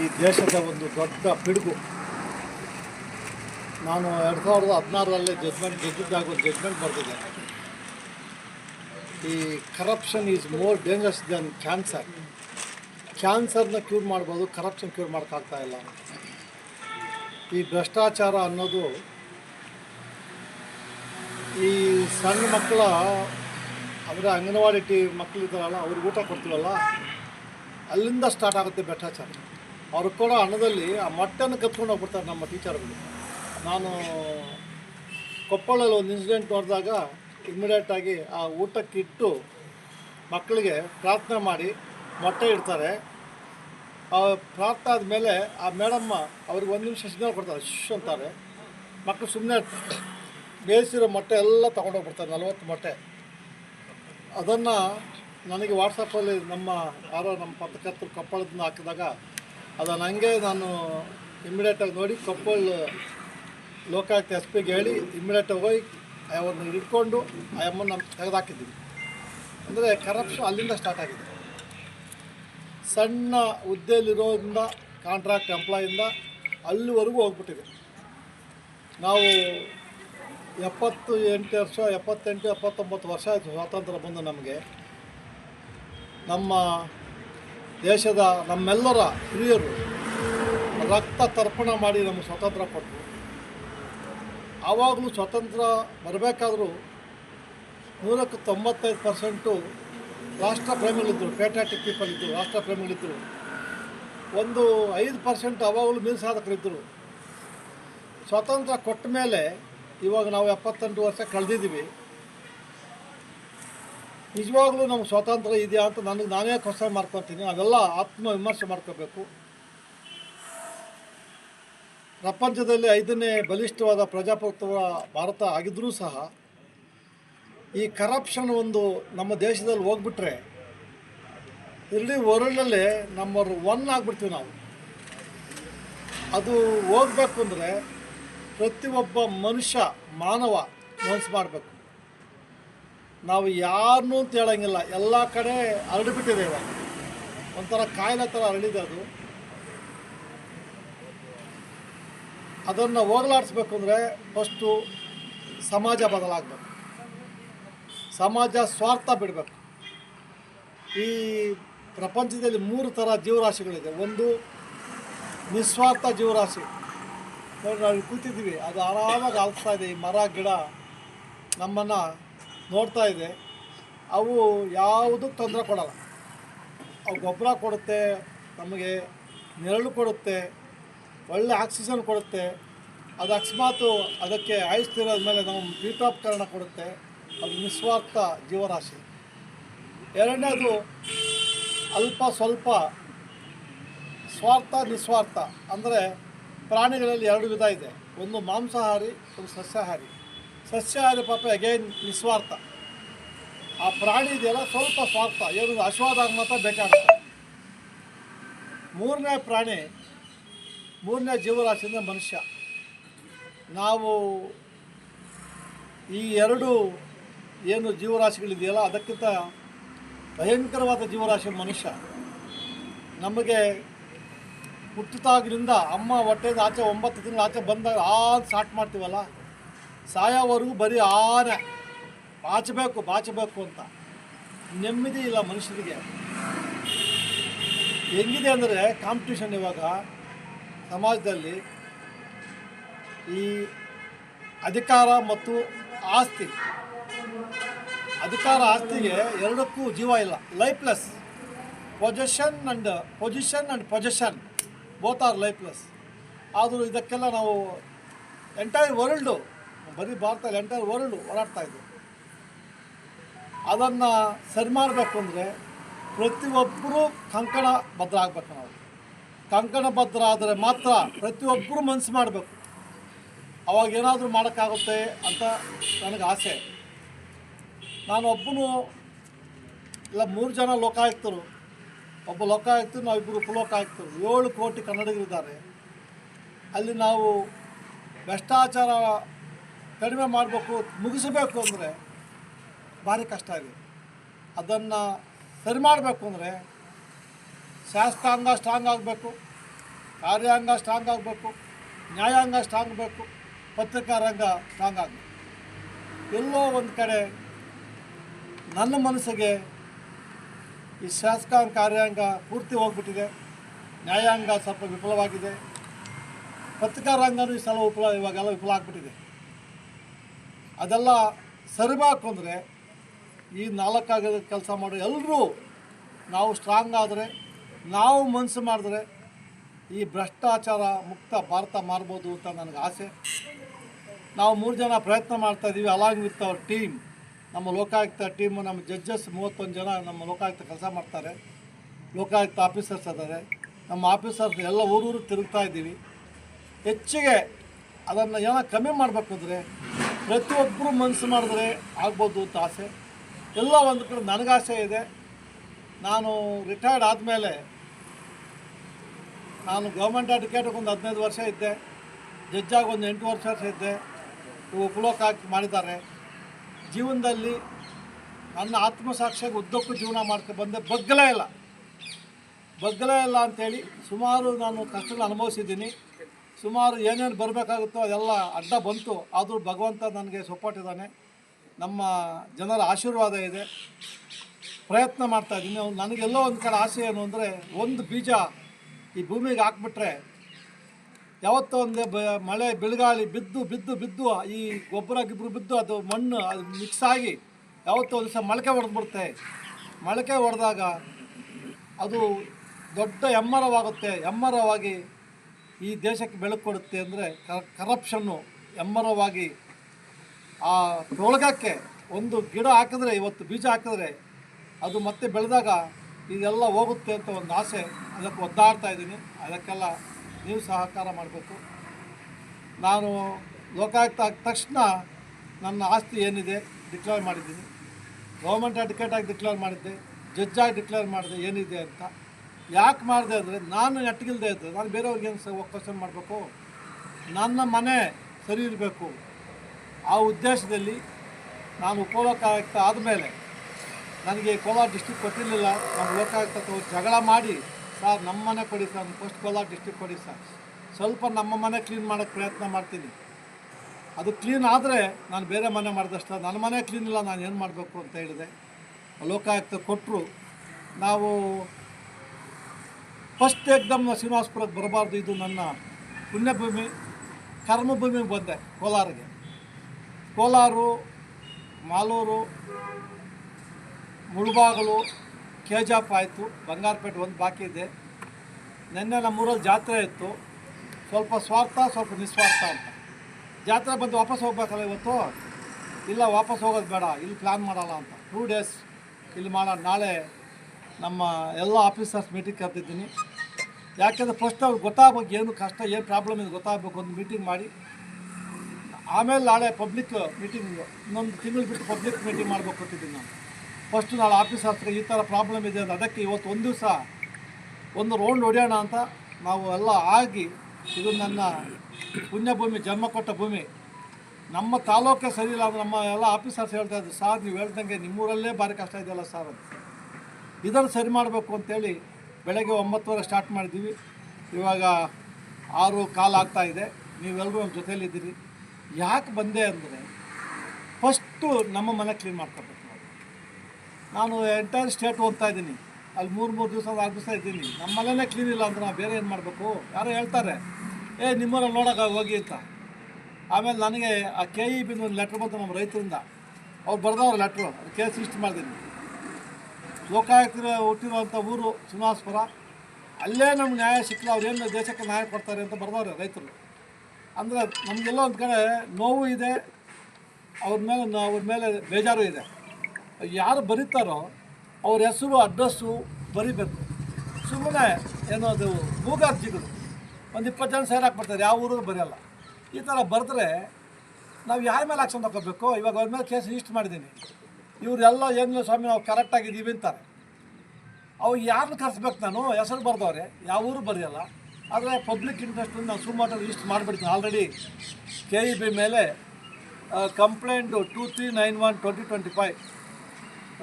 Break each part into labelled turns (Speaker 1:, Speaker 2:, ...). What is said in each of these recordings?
Speaker 1: ಈ ದೇಶದ ಒಂದು ದೊಡ್ಡ ಪಿಡುಗು. ನಾನು ಎರಡು ಸಾವಿರದ ಹದಿನಾರರಲ್ಲಿ ಜಜ್ಮೆಂಟ್ ಗೆದ್ದಿದ್ದಾಗ ಒಂದು ಜಡ್ಜ್ಮೆಂಟ್ ಬರೆದಿದ್ದೆ ಈ corruption is more dangerous than cancer ಕ್ಯಾನ್ಸರ್ನ ಕ್ಯೂರ್ ಮಾಡ್ಬೋದು ಕರಪ್ಷನ್ ಕ್ಯೂರ್ ಮಾಡೋಕ್ಕಾಗ್ತಾ ಇಲ್ಲ. ಈ ಭ್ರಷ್ಟಾಚಾರ ಅನ್ನೋದು ಈ ಸಣ್ಣ ಮಕ್ಕಳ, ಅಂದರೆ ಅಂಗನವಾಡಿ ಟಿ ಮಕ್ಕಳಿದ್ದಾರಲ್ಲ ಅವ್ರಿಗೆ ಊಟ ಕೊಡ್ತೀವಲ್ಲ ಅಲ್ಲಿಂದ ಸ್ಟಾರ್ಟ್ ಆಗುತ್ತೆ ಭ್ರಷ್ಟಾಚಾರ. ಅವ್ರು ಕೊಡೋ ಹಣದಲ್ಲಿ ಆ ಮಟ್ಟನ್ನು ಕತ್ಕೊಂಡು ಹೋಗ್ಬಿಡ್ತಾರೆ ನಮ್ಮ ಟೀಚರ್ಗಳು. ನಾನು ಕೊಪ್ಪಳಲ್ಲಿ ಒಂದು ಇನ್ಸಿಡೆಂಟ್ ನೋಡಿದಾಗ ಇಮ್ಮಿಡಿಯೇಟಾಗಿ ಆ ಊಟಕ್ಕಿಟ್ಟು ಮಕ್ಕಳಿಗೆ ಪ್ರಾರ್ಥನೆ ಮಾಡಿ ಮೊಟ್ಟೆ ಇಡ್ತಾರೆ. ಆ ಪ್ರಾರ್ಥನೆ ಆದಮೇಲೆ ಆ ಮೇಡಮ್ಮ ಅವ್ರಿಗೆ ಒಂದು ನಿಮಿಷ ಸಿಗ್ನಲ್ ಕೊಡ್ತಾರೆ, ಶ್ ಅಂತಾರೆ. ಮಕ್ಕಳು ಸುಮ್ಮನೆ ಬೇಯಿಸಿರೋ ಮೊಟ್ಟೆ ಎಲ್ಲ ತೊಗೊಂಡೋಗ್ಬಿಡ್ತಾರೆ ನಲವತ್ತು ಮೊಟ್ಟೆ. ಅದನ್ನು ನನಗೆ ವಾಟ್ಸಪ್ಪಲ್ಲಿ ನಮ್ಮ ಯಾರೋ ನಮ್ಮ ಪತ್ರಕರ್ತರು ಕೊಪ್ಪಳದಿಂದ ಹಾಕಿದಾಗ ಅದನ್ನು ಹಂಗೆ ನಾನು ಇಮ್ಮಿಡಿಯೇಟಾಗಿ ನೋಡಿ ಕೊಪ್ಪಳ ಲೋಕಾಯುಕ್ತ ಎಸ್ ಪಿಗೆ ಹೇಳಿ ಇಮ್ಮಿಡಿಯೇಟಾಗಿ ಹೋಗಿ ಅವ್ರನ್ನ ಹಿಡ್ಕೊಂಡು ಆ ಅಮ್ಮನ ತೆಗೆದುಹಾಕಿದ್ದೀವಿ ಅಂದರೆ ಕರಪ್ಷನ್ ಅಲ್ಲಿಂದ ಸ್ಟಾರ್ಟ್ ಆಗಿದೆ. ಸಣ್ಣ ಹುದ್ದೆಯಲ್ಲಿರೋದ್ರಿಂದ ಕಾಂಟ್ರಾಕ್ಟ್ ಎಂಪ್ಲಾಯಿಂದ ಅಲ್ಲಿವರೆಗೂ ಹೋಗ್ಬಿಟ್ಟಿದೆ. ನಾವು ಎಪ್ಪತ್ತು ಎಂಟು ವರ್ಷ, ಎಪ್ಪತ್ತೆಂಟು, ಎಪ್ಪತ್ತೊಂಬತ್ತು ವರ್ಷ ಆಯಿತು ಸ್ವಾತಂತ್ರ್ಯ ಬಂದು ನಮಗೆ. ನಮ್ಮ ದೇಶದ ನಮ್ಮೆಲ್ಲರ ಹಿರಿಯರು ರಕ್ತ ತರ್ಪಣ ಮಾಡಿ ನಮಗೆ ಸ್ವಾತಂತ್ರ್ಯ ಕೊಟ್ಟರು. ಆವಾಗಲೂ ಸ್ವಾತಂತ್ರ್ಯ ಬರಬೇಕಾದ್ರೂ ನೂರಕ್ಕೆ ತೊಂಬತ್ತೈದು ಪರ್ಸೆಂಟು ರಾಷ್ಟ್ರ ಪ್ರೇಮಿಗಳಿದ್ದರು ಪೇಟ್ಯಾಟಿಕ್ ಪೀಪಲ್ ಇದ್ದರು ರಾಷ್ಟ್ರ ಪ್ರೇಮಿಗಳಿದ್ದರು ಒಂದು ಐದು ಪರ್ಸೆಂಟ್ ಅವಾಗಲೂ ಮೀನುಸಾಧಕರಿದ್ದರು ಸ್ವಾತಂತ್ರ್ಯ ಕೊಟ್ಟ ಮೇಲೆ ಇವಾಗ ನಾವು ಎಪ್ಪತ್ತೆಂಟು ವರ್ಷ ಕಳೆದಿದ್ದೀವಿ. ನಿಜವಾಗ್ಲೂ ನಮ್ಗೆ ಸ್ವಾತಂತ್ರ್ಯ ಇದೆಯಾ ಅಂತ ನನಗೆ ನಾನೇ ಕ್ವಶನ್ ಮಾಡ್ಕೊತೀನಿ ಅವೆಲ್ಲ ಆತ್ಮ ವಿಮರ್ಶೆ ಮಾಡ್ಕೋಬೇಕು. ಪ್ರಪಂಚದಲ್ಲಿ ಐದನೇ ಬಲಿಷ್ಠವಾದ ಪ್ರಜಾಪ್ರಭುತ್ವ ಭಾರತ ಆಗಿದ್ರೂ ಸಹ ಈ ಕರಪ್ಷನ್ ಒಂದು ನಮ್ಮ ದೇಶದಲ್ಲಿ ಹೋಗ್ಬಿಟ್ರೆ ಇಡೀ ವರ್ಲ್ಡಲ್ಲೇ ನಂಬರ್ ಒನ್ ಆಗಿಬಿಡ್ತೀವಿ ನಾವು. ಅದು ಹೋಗ್ಬೇಕು ಅಂದರೆ ಪ್ರತಿಯೊಬ್ಬ ಮನುಷ್ಯ ಮಾನವ ಮನಸ್ಸು ಮಾಡಬೇಕು. ನಾವು ಯಾರನ್ನೂ ಅಂತ ಹೇಳಂಗಿಲ್ಲ. ಎಲ್ಲ ಕಡೆ ಹರಡಿಬಿಟ್ಟಿದೆ ಇವಾಗ. ಒಂಥರ ಕಾಯಿಲೆ ಥರ ಹರಡಿದೆ ಅದು. ಅದನ್ನು ಹೋಗಲಾಡಿಸ್ಬೇಕು ಅಂದರೆ ಫಸ್ಟು ಸಮಾಜ ಬದಲಾಗಬೇಕು. ಸಮಾಜ ಸ್ವಾರ್ಥ ಬಿಡಬೇಕು. ಈ ಪ್ರಪಂಚದಲ್ಲಿ ಮೂರು ಥರ ಜೀವರಾಶಿಗಳಿದೆ. ಒಂದು ನಿಸ್ವಾರ್ಥ ಜೀವರಾಶಿ. ನೋಡಿ ನಾವು ಕೂತಿದ್ದೀವಿ. ಅದು ಆರಾಮಾಗಿ ಆಲ್ಸ್ತಾ ಇದೆ. ಈ ಮರ, ಗಿಡ ನಮ್ಮನ್ನು ನೋಡ್ತಾ ಇದೆ. ಅವು ಯಾವುದು ತೊಂದರೆ ಕೊಡಲ್ಲ. ಅವು ಗೊಬ್ಬರ ಕೊಡುತ್ತೆ, ನಮಗೆ ನೆರಳು ಕೊಡುತ್ತೆ, ಒಳ್ಳೆ ಆಕ್ಸಿಜನ್ ಕೊಡುತ್ತೆ. ಅದು ಅಕಸ್ಮಾತು ಅದಕ್ಕೆ ಆಯುಸ್ತಿರೋದ ಮೇಲೆ ನಾವು ಪೀಠೋಪಕರಣ ಕೊಡುತ್ತೆ. ಅದು ನಿಸ್ವಾರ್ಥ ಜೀವರಾಶಿ. ಎರಡನೇದು ಅಲ್ಪ ಸ್ವಲ್ಪ ಸ್ವಾರ್ಥ, ನಿಸ್ವಾರ್ಥ. ಅಂದರೆ ಪ್ರಾಣಿಗಳಲ್ಲಿ ಎರಡು ವಿಧ ಇದೆ. ಒಂದು ಮಾಂಸಾಹಾರಿ, ಒಂದು ಸಸ್ಯಾಹಾರಿ. ಸಸ್ಯಾಹಾರಿ ಪಾಪ ಅಗೇನ್ ನಿಸ್ವಾರ್ಥ. ಆ ಪ್ರಾಣಿ ಇದೆಯಲ್ಲ, ಸ್ವಲ್ಪ ಸ್ವಾರ್ಥ. ಏನು ಅಶ್ವಾದಾಗ ಮಾತ್ರ ಬೇಕಾಗುತ್ತೆ. ಮೂರನೇ ಪ್ರಾಣಿ, ಮೂರನೇ ಜೀವರಾಶಿಯಿಂದ ಮನುಷ್ಯ. ನಾವು ಈ ಎರಡು ಏನು ಜೀವರಾಶಿಗಳಿದೆಯಲ್ಲ, ಅದಕ್ಕಿಂತ ಭಯಂಕರವಾದ ಜೀವರಾಶಿ ಮನುಷ್ಯ. ನಮಗೆ ಹುಟ್ಟುತ್ತಾಗಿನಿಂದ ಅಮ್ಮ ಹೊಟ್ಟೆಯಿಂದ ಆಚೆ ಒಂಬತ್ತು ತಿಂಗಳು ಆಚೆ ಬಂದಾಗ ಆ ಸ್ಟಾರ್ಟ್ ಮಾಡ್ತೀವಲ್ಲ ಸಾಯೋವರೆಗೂ ಬರೀ ಆನೆ. ಬಾಚಬೇಕು ಬಾಚಬೇಕು ಅಂತ. ನೆಮ್ಮದಿ ಇಲ್ಲ ಮನುಷ್ಯರಿಗೆ. ಹೆಂಗಿದೆ ಅಂದರೆ ಕಾಂಪಿಟೇಷನ್ ಇವಾಗ ಸಮಾಜದಲ್ಲಿ ಈ ಅಧಿಕಾರ ಮತ್ತು ಆಸ್ತಿ. ಅಧಿಕಾರ ಆಸ್ತಿಗೆ ಎರಡಕ್ಕೂ ಜೀವ ಇಲ್ಲ. Lifeless possession and position and possession both are lifeless ಆದರೂ ಇದಕ್ಕೆಲ್ಲ ನಾವು ಎಂಟೈರ್ ವರ್ಲ್ಡು ಬರೀ ಭಾರತದಲ್ಲಿ ಎಂಟರ್ ವರ್ಲ್ಡ್ ಓಡಾಡ್ತಾ ಇದೆ. ಅದನ್ನು ಸರಿ ಮಾಡಬೇಕು ಅಂದರೆ ಪ್ರತಿಯೊಬ್ಬರೂ ಕಂಕಣ ಭದ್ರ ಆಗಬೇಕು ನಾವು. ಕಂಕಣ ಭದ್ರ ಆದರೆ ಮಾತ್ರ ಪ್ರತಿಯೊಬ್ಬರೂ ಮನಸ್ಸು ಮಾಡಬೇಕು. ಅವಾಗ ಏನಾದರೂ ಮಾಡೋಕ್ಕಾಗುತ್ತೆ ಅಂತ ನನಗೆ ಆಸೆ. ನಾನು ಒಬ್ಬನು ಇಲ್ಲ, ಮೂರು ಜನ ಲೋಕಾಯುಕ್ತರು. ಒಬ್ಬ ಲೋಕಾಯುಕ್ತರು ನಾವಿಬ್ಬರು ಉಪಲೋಕಾಯುಕ್ತರು. ಏಳು ಕೋಟಿ ಕನ್ನಡಿಗರಿದ್ದಾರೆ. ಅಲ್ಲಿ ನಾವು ಭ್ರಷ್ಟಾಚಾರ ಕಡಿಮೆ ಮಾಡಬೇಕು, ಮುಗಿಸಬೇಕು ಅಂದರೆ ಭಾರಿ ಕಷ್ಟ ಇದೆ ಅದನ್ನು ಸರಿ ಮಾಡಬೇಕು ಅಂದರೆ ಶಾಸ್ತ್ರಾಂಗ ಸ್ಟ್ರಾಂಗ್ ಆಗಬೇಕು, ಕಾರ್ಯಾಂಗ ಸ್ಟ್ರಾಂಗ್ ಆಗಬೇಕು, ನ್ಯಾಯಾಂಗ ಸ್ಟ್ರಾಂಗ್ ಆಗಬೇಕು ಪತ್ರಿಕಾ ರಂಗ ಸ್ಟ್ರಾಂಗ್ ಆಗಬೇಕು. ಎಲ್ಲೋ ಒಂದು ಕಡೆ ನನ್ನ ಮನಸ್ಸಿಗೆ ಈ ಶಾಸಕಾಂಗ ಕಾರ್ಯಾಂಗ ಪೂರ್ತಿ ಹೋಗ್ಬಿಟ್ಟಿದೆ. ನ್ಯಾಯಾಂಗ ಸ್ವಲ್ಪ ವಿಫಲವಾಗಿದೆ. ಪತ್ರಕಾರಾಂಗನೂ ಈ ಸಲ ವಿಫಲ, ಇವಾಗೆಲ್ಲ ವಿಫಲ ಆಗ್ಬಿಟ್ಟಿದೆ. ಅದೆಲ್ಲ ಸರಿಮಾಕೊಂಡ್ರೆ ಈ ನಾಲ್ಕಾಗದ ಕೆಲಸ ಮಾಡೋ ಎಲ್ಲರೂ ನಾವು ಸ್ಟ್ರಾಂಗ್ ಆದರೆ, ನಾವು ಮನಸ್ಸು ಮಾಡಿದ್ರೆ ಈ ಭ್ರಷ್ಟಾಚಾರ ಮುಕ್ತ ಭಾರತ ಮಾಡ್ಬೋದು ಅಂತ ನನಗೆ ಆಸೆ. ನಾವು ಮೂರು ಜನ ಪ್ರಯತ್ನ ಮಾಡ್ತಾ ಇದ್ದೀವಿ ಅಲಾಂಗ್ ವಿತ್ ಅವರ್ ಟೀಮ್ ನಮ್ಮ ಲೋಕಾಯುಕ್ತ ಟೀಮು ನಮ್ಮ ಜಡ್ಜಸ್ ಮೂವತ್ತೊಂದು ಜನ ನಮ್ಮ ಲೋಕಾಯುಕ್ತ ಕೆಲಸ ಮಾಡ್ತಾರೆ. ಲೋಕಾಯುಕ್ತ ಆಫೀಸರ್ಸ್ ಇದ್ದಾರೆ. ನಮ್ಮ ಆಫೀಸರ್ಸ್ ಎಲ್ಲ ಊರೂರು ತಿರುಗ್ತಾ ಇದ್ದೀವಿ. ಹೆಚ್ಚಿಗೆ ಅದನ್ನು ಏನೋ ಕಮ್ಮಿ ಮಾಡಬೇಕು ಅಂದರೆ ಪ್ರತಿಯೊಬ್ಬರು ಮನಸ್ಸು ಮಾಡಿದ್ರೆ ಆಗ್ಬೋದು ಅಂತ ಆಸೆ. ಎಲ್ಲ ಒಂದು ಕಡೆ ನನಗಾಸೆ ಇದೆ. ನಾನು ರಿಟೈರ್ಡ್ ಆದಮೇಲೆ ನಾನು ಗೌರ್ಮೆಂಟ್ ಅಡ್ವೊಕೇಟಿಗೆ ಒಂದು ಹದಿನೈದು ವರ್ಷ ಇದ್ದೆ. ಜಡ್ಜಾಗಿ ಒಂದು ಎಂಟು ವರ್ಷ ಇದ್ದೆ. ಉಪಲೋಕ ಹಾಕಿ ಮಾಡಿದ್ದಾರೆ. ಜೀವನದಲ್ಲಿ ನನ್ನ ಆತ್ಮಸಾಕ್ಷಿಯಾಗಿ ಉದ್ದಕ್ಕೂ ಜೀವನ ಮಾಡ್ತಾ ಬಂದೆ. ಬಗ್ಗಲೇ ಇಲ್ಲ. ಬಗ್ಗಲೇ ಇಲ್ಲ ಅಂಥೇಳಿ ಸುಮಾರು ನಾನು ಕಷ್ಟಗಳು ಅನುಭವಿಸಿದ್ದೀನಿ. ಸುಮಾರು ಏನೇನು ಬರಬೇಕಾಗುತ್ತೋ ಅದೆಲ್ಲ ಅಡ್ಡ ಬಂತು. ಆದರೂ ಭಗವಂತ ನನಗೆ ಸಪೋರ್ಟ್ ಇದ್ದಾನೆ. ನಮ್ಮ ಜನರ ಆಶೀರ್ವಾದ ಇದೆ. ಪ್ರಯತ್ನ ಮಾಡ್ತಾ ಇದ್ದೀನಿ. ನನಗೆ ನನಗೆಲ್ಲೋ ಒಂದು ಕಡೆ ಆಸೆ ಏನು ಅಂದರೆ ಒಂದು ಬೀಜ ಈ ಭೂಮಿಗೆ ಹಾಕ್ಬಿಟ್ರೆ ಯಾವತ್ತೋ ಒಂದು ಬ, ಮಳೆ ಬಿರುಗಾಳಿ ಬಿದ್ದು ಬಿದ್ದು ಬಿದ್ದು, ಈ ಗೊಬ್ಬರ, ಗಿಬ್ಬರು ಬಿದ್ದು ಅದು ಮಣ್ಣು ಅದು ಮಿಕ್ಸ್ ಆಗಿ ಯಾವತ್ತೋ ಒಂದು ದಿವಸ ಮೊಳಕೆ ಹೊಡೆದ್ಬಿಡುತ್ತೆ ಮೊಳಕೆ ಹೊಡೆದಾಗ ಅದು ದೊಡ್ಡ ಎಮ್ಮರವಾಗುತ್ತೆ. ಎಮ್ಮರವಾಗಿ ಈ ದೇಶಕ್ಕೆ ಬೆಳಕು ಕೊಡುತ್ತೆ ಅಂದರೆ ಕರಪ್ಷನ್ನು ಎಮ್ಮರವಾಗಿ ಆ ತೊಳಗಕ್ಕೆ ಒಂದು ಗಿಡ ಹಾಕಿದ್ರೆ ಇವತ್ತು ಬೀಜ ಹಾಕಿದ್ರೆ ಅದು ಮತ್ತೆ ಬೆಳೆದಾಗ ಇದೆಲ್ಲ ಹೋಗುತ್ತೆ ಅಂತ ಒಂದು ಆಸೆ. ಅದಕ್ಕೆ ಒದ್ದಾಡ್ತಾ ಇದ್ದೀನಿ. ಅದಕ್ಕೆಲ್ಲ ನೀವು ಸಹಕಾರ ಮಾಡಬೇಕು. ನಾನು ಲೋಕಾಯುಕ್ತ ಆದ ತಕ್ಷಣ ನನ್ನ ಆಸ್ತಿ ಏನಿದೆ ಡಿಕ್ಲೇರ್ ಮಾಡಿದ್ದೀನಿ. ಗೌರ್ಮೆಂಟ್ ಅಡ್ವೊಕೇಟಾಗಿ ಡಿಕ್ಲೇರ್ ಮಾಡಿದ್ದೆ. ಜಡ್ಜಾಗಿ ಡಿಕ್ಲೇರ್ ಮಾಡಿದೆ ಏನಿದೆ ಅಂತ. ಯಾಕೆ ಮಾಡಿದೆ ಅಂದರೆ ನಾನು ನೆಟ್ಟಗಿಲ್ದೆ ಇದ್ದೆ. ನಾನು ಬೇರೆಯವ್ರಿಗೆ ಏನು ಕ್ವಶನ್ ಮಾಡಬೇಕು? ನನ್ನ ಮನೆ ಸರಿ ಇರಬೇಕು. ಆ ಉದ್ದೇಶದಲ್ಲಿ ನಾನು ಉಪಲೋಕಾಯುಕ್ತ ಆದಮೇಲೆ ನನಗೆ ಕೋಲಾರ ಡಿಸ್ಟಿಕ್ ಕೊಟ್ಟಿರಲಿಲ್ಲ. ನಮ್ಮ ಲೋಕಾಯುಕ್ತ ಜಗಳ ಮಾಡಿ, ಸರ್ ನಮ್ಮ ಮನೆ ಕೊಡಿ ಸರ್ ಫಸ್ಟ್ ಕೋಲಾರ ಡಿಸ್ಟಿಕ್ ಕೊಡಿ ಸರ್. ಸ್ವಲ್ಪ ನಮ್ಮ ಮನೆ ಕ್ಲೀನ್ ಮಾಡೋಕ್ಕೆ ಪ್ರಯತ್ನ ಮಾಡ್ತೀನಿ. ಅದು ಕ್ಲೀನ್ ಆದರೆ ನಾನು ಬೇರೆ ಮನೆ ಮಾಡಿದಷ್ಟು, ನನ್ನ ಮನೆ ಕ್ಲೀನ್ ಇಲ್ಲ, ನಾನು ಏನು ಮಾಡಬೇಕು? ಅಂತ ಹೇಳಿದೆ. ಲೋಕಾಯುಕ್ತ ಕೊಟ್ಟರು ನಾವು ಫಸ್ಟ್ ಎಕ್ದಮ್ ಶ್ರೀನಿವಾಸಪುರಕ್ಕೆ ಬರಬಾರ್ದು, ಇದು ನನ್ನ ಪುಣ್ಯಭೂಮಿ ಕರ್ಮಭೂಮಿಗೆ ಬಂದೆ ಕೋಲಾರಿಗೆ. ಕೋಲಾರು, ಮಾಲೂರು, ಮುಳುಬಾಗಲು, ಕೆಜಾಪ್ ಆಯಿತು, ಬಂಗಾರಪೇಟೆ ಒಂದು ಬಾಕಿ ಇದೆ. ನಿನ್ನೆ ನಮ್ಮೂರಲ್ಲಿ ಜಾತ್ರೆ ಇತ್ತು. ಸ್ವಲ್ಪ ಸ್ವಾರ್ಥ, ಸ್ವಲ್ಪ ನಿಸ್ವಾರ್ಥ ಅಂತ. ಜಾತ್ರೆ ಬಂದು ವಾಪಸ್ ಹೋಗ್ಬೇಕಲ್ಲ ಇವತ್ತು? ಇಲ್ಲ, ವಾಪಸ್ ಹೋಗೋದು ಬೇಡ, ಇಲ್ಲಿ ಪ್ಲ್ಯಾನ್ ಮಾಡೋಲ್ಲ ಅಂತ. ಟೂ ಡೇಸ್ ಇಲ್ಲಿ ಮಾಡೋಣ ನಾಳೆ ನಮ್ಮ ಎಲ್ಲ ಆಫೀಸರ್ಸ್ ಮೀಟಿಂಗ್ ಕರೆದಿದ್ದೀನಿ. ಯಾಕೆಂದರೆ ಫಸ್ಟ್ ಅವ್ರಿಗೆ ಗೊತ್ತಾಗಬೇಕು ಏನು ಕಷ್ಟ, ಏನು ಪ್ರಾಬ್ಲಮ್ ಇದೆ ಗೊತ್ತಾಗಬೇಕು. ಒಂದು ಮೀಟಿಂಗ್ ಮಾಡಿ. ಆಮೇಲೆ ನಾಳೆ ಪಬ್ಲಿಕ್ ಮೀಟಿಂಗ್ ಇನ್ನೊಂದು ತಿಂಗಳು ಬಿಟ್ಟು ಪಬ್ಲಿಕ್ ಮೀಟಿಂಗ್ ಮಾಡ್ಬೇಕು ಅಂತಿದ್ದೀನಿ ನಾನು. ಫಸ್ಟ್ ನಾಳೆ ಆಫೀಸರ್ಸ್ಗೆ ಈ ಥರ ಪ್ರಾಬ್ಲಮ್ ಇದೆ ಅಂದರೆ ಅದಕ್ಕೆ ಇವತ್ತು ಒಂದು ದಿವಸ ಒಂದು ರೌಂಡ್ ಹೊಡೆಯೋಣ ಅಂತ ನಾವು ಎಲ್ಲ ಆಗಿ ಇದು ನನ್ನ ಪುಣ್ಯಭೂಮಿ ಜನ್ಮ ಕೊಟ್ಟ ಭೂಮಿ. ನಮ್ಮ ತಾಲೂಕೆ ಸರಿ ಇಲ್ಲ ಅಂದ್ರೆ ನಮ್ಮ ಎಲ್ಲ ಆಫೀಸರ್ಸ್ ಹೇಳ್ತಾ ಇದ್ರು, ಸಾರ್, ನೀವು ಹೇಳ್ದಂಗೆ ನಿಮ್ಮೂರಲ್ಲೇ ಭಾರಿ ಕಷ್ಟ ಇದೆಯಲ್ಲ ಸರ್ ಅಂತ. ಇದನ್ನು ಸರಿ ಮಾಡಬೇಕು ಅಂತೇಳಿ ಬೆಳಗ್ಗೆ ಒಂಬತ್ತುವರೆ ಸ್ಟಾರ್ಟ್ ಮಾಡಿದ್ದೀವಿ. ಇವಾಗ ಆರು ಕಾಲು ಆಗ್ತಾ ಇದೆ. ನೀವೆಲ್ಲರೂ ನಮ್ಮ ಜೊತೆಯಲ್ಲಿದ್ದೀರಿ. ಯಾಕೆ ಬಂದೆ ಅಂದರೆ ಫಸ್ಟು ನಮ್ಮ ಮನೆ ಕ್ಲೀನ್ ಮಾಡ್ಕೋಬೇಕು ನಾವು. ನಾನು ಎಂಟೈರ್ ಸ್ಟೇಟ್ ಹೋಗ್ತಾ ಇದ್ದೀನಿ. ಅಲ್ಲಿ ಮೂರು ಮೂರು ದಿವಸ ನಾಲ್ಕು ದಿವಸ ಇದ್ದೀನಿ. ನಮ್ಮ ಮನೆಯೇ ಕ್ಲೀನ್ ಇಲ್ಲ ಅಂದ್ರೆ ನಾವು ಬೇರೆ ಏನು ಮಾಡಬೇಕು? ಯಾರೋ ಹೇಳ್ತಾರೆ, ಏ ನಿಮ್ಮನ್ನ ನೋಡೋಕೆ ಹೋಗಿ ಅಂತ. ಆಮೇಲೆ ನನಗೆ ಆ ಕೆ ಇ ಬಿ ಒಂದು ಲೆಟ್ರ್ ಬಂತು ನಮ್ಮ ರೈತರಿಂದ. ಅವ್ರು ಬರ್ದವ್ರು ಲೆಟ್ರು ಅದು ಕೇಸ್ ಇಷ್ಟು ಮಾಡಿದ್ದೀನಿ ಲೋಕಾಯುಕ್ತರ ಹುಟ್ಟಿರುವಂಥ ಊರು ಶ್ರೀನಿವಾಸಪುರ ಅಲ್ಲೇ ನಮ್ಗೆ ನ್ಯಾಯ ಸಿಕ್ಕಲ್ಲ ಅವ್ರೇನು ದೇಶಕ್ಕೆ ನ್ಯಾಯ ಕೊಡ್ತಾರೆ ಅಂತ ಬರ್ದವ್ರೆ ರೈತರು. ಅಂದರೆ ನಮಗೆಲ್ಲ ಒಂದು ಕಡೆ ನೋವು ಇದೆ, ಅವ್ರ ಮೇಲೆ ಅವ್ರ ಮೇಲೆ ಬೇಜಾರು ಇದೆ. ಯಾರು ಬರೀತಾರೋ ಅವ್ರ ಹೆಸರು, ಅಡ್ರೆಸ್ಸು ಬರಿಬೇಕು. ಸುಮ್ಮನೆ ಏನೋ ಅದು ಮೂಗಾರ್ಜಿಗಳು, ಒಂದು ಇಪ್ಪತ್ತು ಜನ ಸೇರಾಕ್ ಬರ್ತಾರೆ ಯಾವ ಊರಿಗೂ ಬರೆಯಲ್ಲ. ಈ ಥರ ಬರೆದ್ರೆ ನಾವು ಯಾರ ಮೇಲೆ ಆಕ್ಷನ್ ತಗೋಬೇಕು? ಇವಾಗ ಅವ್ರ ಮೇಲೆ ಕೇಸ್ ರಿಜಿಸ್ಟರ್ ಮಾಡಿದ್ದೀನಿ. ಇವರೆಲ್ಲ ಏನಿಲ್ಲ ಸ್ವಾಮಿ, ನಾವು ಕರೆಕ್ಟಾಗಿದ್ದೀವಿ ಅಂತಾರೆ. ಅವು ಯಾರನ್ನ ಕರೆಸ್ಬೇಕು ನಾನು? ಹೆಸರು ಬರ್ದವ್ರೆ. ಯಾವ ಊರು ಬರೆಯಲ್ಲ ಆದರೆ ಪಬ್ಲಿಕ್ ಇಂಟ್ರೆಸ್ಟ್ ನಾನು ಸುಮಾರು ರಿಜಿಸ್ಟರ್ ಮಾಡಿಬಿಡ್ತೀನಿ ಆಲ್ರೆಡಿ ಕೆ ಇ ಬಿ ಮೇಲೆ complaint two three nine one twenty twenty five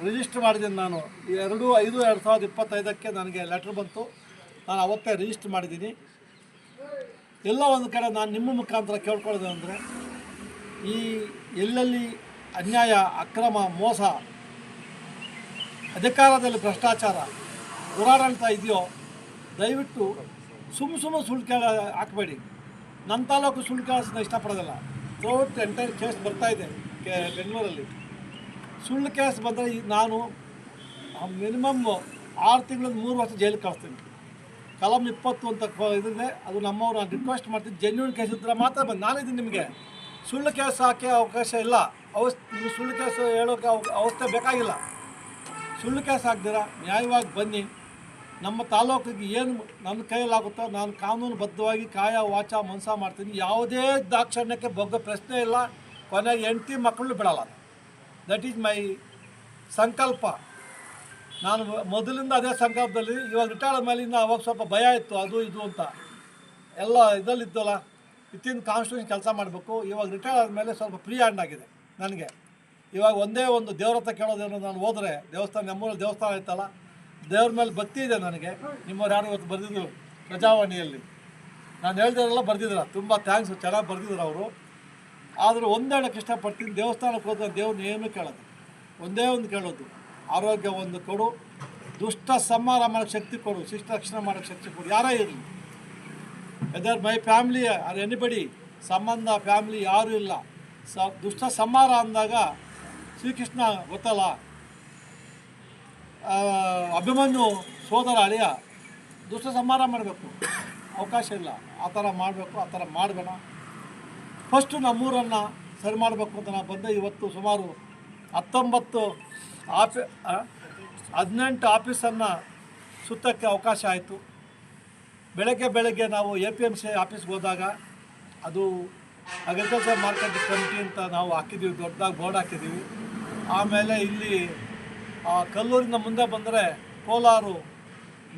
Speaker 1: register ಮಾಡಿದ್ದೀನಿ ನಾನು. ಎರಡು ಐದು ಎರಡು ಸಾವಿರದ ಇಪ್ಪತ್ತೈದಕ್ಕೆ ನನಗೆ ಲೆಟ್ರ್ ಬಂತು. ನಾನು ಅವತ್ತೇ ರಿಜಿಸ್ಟರ್ ಮಾಡಿದ್ದೀನಿ. ಎಲ್ಲ ಒಂದು ಕಡೆ ನಾನು ನಿಮ್ಮ ಮುಖಾಂತರ ಕೇಳ್ಕೊಳ್ಳೋದು ಅಂದರೆ, ಈ ಎಲ್ಲೆಲ್ಲಿ ಅನ್ಯಾಯ, ಅಕ್ರಮ, ಮೋಸ, ಅಧಿಕಾರದಲ್ಲಿ ಭ್ರಷ್ಟಾಚಾರ, ದುರಾಡಳಿತ ಇದೆಯೋ, ದಯವಿಟ್ಟು ಸುಮ್ಮ ಸುಮ್ಮನೆ ಸುಳ್ಳು ಕೇಳ, ಹಾಕಬೇಡಿ. ನನ್ನ ತಾಲೂಕು ಸುಳ್ಳು ಕೇಳಿಸೋದನ್ನ ಇಷ್ಟಪಡೋದಿಲ್ಲ. ಕೋರ್ಟ್ ಎಂಟೈರ್ ಕೇಸ್ ಬರ್ತಾ ಇದೆ ಬೆಂಗಳೂರಲ್ಲಿ. ಸುಳ್ಳು ಕೇಸ್ ಬಂದರೆ ನಾನು ಮಿನಿಮಮ್ ಆರು ತಿಂಗಳ ಮೂರು ವರ್ಷ ಜೈಲಿಗೆ ಕಳಿಸ್ತೀನಿ. ಕಲಂ ಇಪ್ಪತ್ತು ಅಂತ ಇದ್ರೆ ಅದು ನಮ್ಮವ್ರು ರಿಕ್ವೆಸ್ಟ್ ಮಾಡ್ತೀನಿ. ಜೆನ್ಯೂನ್ ಕೇಸ್ ಇದ್ರೆ ಮಾತ್ರ ಬಂದು. ನಾನಿದ್ದೀನಿ ನಿಮಗೆ. ಸುಳ್ಳು ಕೇಸ್ ಹಾಕಿ ಅವಕಾಶ ಇಲ್ಲ. ಅವಸ್ ನಿಮಗೆ ಸುಳ್ಳು ಕೇಸ್ ಹೇಳೋಕೆ ಅವ- ಅವಸ್ಥೆ ಬೇಕಾಗಿಲ್ಲ. ಸುಳ್ಳು ಕೇಸ್ ಹಾಕ್ದಿರ, ನ್ಯಾಯವಾಗಿ ಬನ್ನಿ. ನಮ್ಮ ತಾಲೂಕಿಗೆ ಏನು ನನ್ನ ಕೈಯಲ್ಲಾಗುತ್ತೋ ನಾನು ಕಾನೂನುಬದ್ಧವಾಗಿ ಕಾಯ, ವಾಚ ಮನಸ ಮಾಡ್ತೀನಿ. ಯಾವುದೇ ದಾಕ್ಷಣ್ಯಕ್ಕೆ ಬಗ್ಗೋ ಪ್ರಶ್ನೆ ಇಲ್ಲ. ಕೊನೆಗೆ ಹೆಂಡತಿ ಮಕ್ಕಳು ಬಿಡಲ್ಲ. ದಟ್ ಈಸ್ ಮೈ ಸಂಕಲ್ಪ. ನಾನು ಮೊದಲಿಂದ ಅದೇ ಸಂಕಲ್ಪದಲ್ಲಿ, ಇವಾಗ ರಿಟೈರ್ಡ್ ಮೇಲಿಂದ ಅವಾಗ ಸ್ವಲ್ಪ ಭಯ ಇತ್ತು, ಅದು ಇದು ಅಂತ. ಎಲ್ಲ ಇದರಲ್ಲಿದ್ದಲ್ಲ ಇತ್ತಿನ ಕಾನ್ಸ್ಟಿಟ್ಯೂಷನ್ ಕೆಲಸ ಮಾಡಬೇಕು. ಇವಾಗ ರಿಟೈರ್ಡ್ ಆದಮೇಲೆ ಸ್ವಲ್ಪ ಫ್ರೀ ಹ್ಯಾಂಡ್ ಆಗಿದೆ. ನನಗೆ. ಇವಾಗ ಒಂದೇ ಒಂದು ದೇವ್ರ ಹತ್ರ ಕೇಳೋದೇನು ನಾನು ಹೋದರೆ, ದೇವಸ್ಥಾನ ನಮ್ಮೂರ ದೇವಸ್ಥಾನ ಇತ್ತಲ್ಲ ದೇವ್ರ ಮೇಲೆ ಭಕ್ತಿ ಇದೆ ನನಗೆ. ನಿಮ್ಮವ್ರು ಯಾರು ಇವತ್ತು ಬರೆದಿದ್ರು ಪ್ರಜಾವಾಣಿಯಲ್ಲಿ. ನಾನು ಹೇಳ್ದಿರಲ್ಲ ಬರೆದಿದ್ರ ತುಂಬ ಥ್ಯಾಂಕ್ಸ್ ಚೆನ್ನಾಗಿ ಬರೆದಿದ್ರು ಅವರು? ಆದರೂ ಒಂದೇಳಕ್ಕೆ ಇಷ್ಟಪಡ್ತೀನಿ ದೇವಸ್ಥಾನಕ್ಕೆ ಹೋದ್ರೆ ದೇವ್ರನ್ನ ಏನು ಕೇಳೋದು. ಒಂದೇ ಒಂದು ಕೇಳೋದು. ಆರೋಗ್ಯ ಒಂದು ಕೊಡು, ದುಷ್ಟ ಸಂಹಾರ ಮಾಡೋಕ್ಕೆ ಶಕ್ತಿ ಕೊಡು, ಶಿಷ್ಟ ರಕ್ಷಣೆ ಮಾಡೋಕ್ಕೆ ಶಕ್ತಿ ಕೊಡು, ಯಾರೇ ಇರಲಿ. Either my family or anybody ಸಂಬಂಧ ಫ್ಯಾಮ್ಲಿ ಯಾರೂ ಇಲ್ಲ. ಸ ದುಷ್ಟ ಸಂಹಾರ ಅಂದಾಗ ಶ್ರೀಕೃಷ್ಣ ಗೊತ್ತಲ್ಲ ಅಭಿಮನ್ಯು ಸೋದರ ಅಳಿಯ ದುಷ್ಟ ಸಂಹಾರ ಮಾಡಬೇಕು. ಅವಕಾಶ ಇಲ್ಲ. ಆ ಥರ ಮಾಡಬೇಕು, ಆ ಥರ ಮಾಡಬೇಡ. ಫಸ್ಟು ನಮ್ಮೂರನ್ನು ಸರಿ ಮಾಡಬೇಕು ಅಂತ ನಾನು ಬಂದೆ ಇವತ್ತು ಸುಮಾರು ಹತ್ತೊಂಬತ್ತು ಆಫಿ ಹದಿನೆಂಟು ಆಫೀಸನ್ನು ಸುತ್ತಕ್ಕೆ ಅವಕಾಶ ಆಯಿತು. ಬೆಳಗ್ಗೆ ಬೆಳಗ್ಗೆ ನಾವು ಎ ಪಿ ಎಂ ಸಿ ಆಫೀಸ್ಗೆ ಹೋದಾಗ ಅದು ಅಗ್ರಿಕಲ್ಚರ್ ಮಾರ್ಕೆಟ್ ಕಮಿಟಿ ಅಂತ ನಾವು ಹಾಕಿದ್ದೀವಿ, ದೊಡ್ಡದಾಗಿ ಬೋರ್ಡ್ ಹಾಕಿದ್ದೀವಿ. ಆಮೇಲೆ ಇಲ್ಲಿ ಕಲ್ಲೂರಿನ ಮುಂದೆ ಬಂದರೆ ಕೋಲಾರು,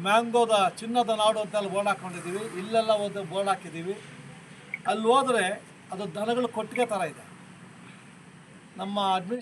Speaker 1: ಮ್ಯಾಂಗೋದ ಚಿನ್ನದ ನಾಡು ಅಂತ ಅಲ್ಲಿ ಬೋರ್ಡ್ ಹಾಕ್ಕೊಂಡಿದ್ದೀವಿ. ಇಲ್ಲೆಲ್ಲ ಒಂದು ಬೋರ್ಡ್ ಹಾಕಿದ್ದೀವಿ. ಅಲ್ಲಿ ಹೋದರೆ ಅದು ದನಗಳು ಕೊಟ್ಟಿಗೆ ಥರ ಇದೆ. ನಮ್ಮ ಅಡ್ಮಿನಿಸ್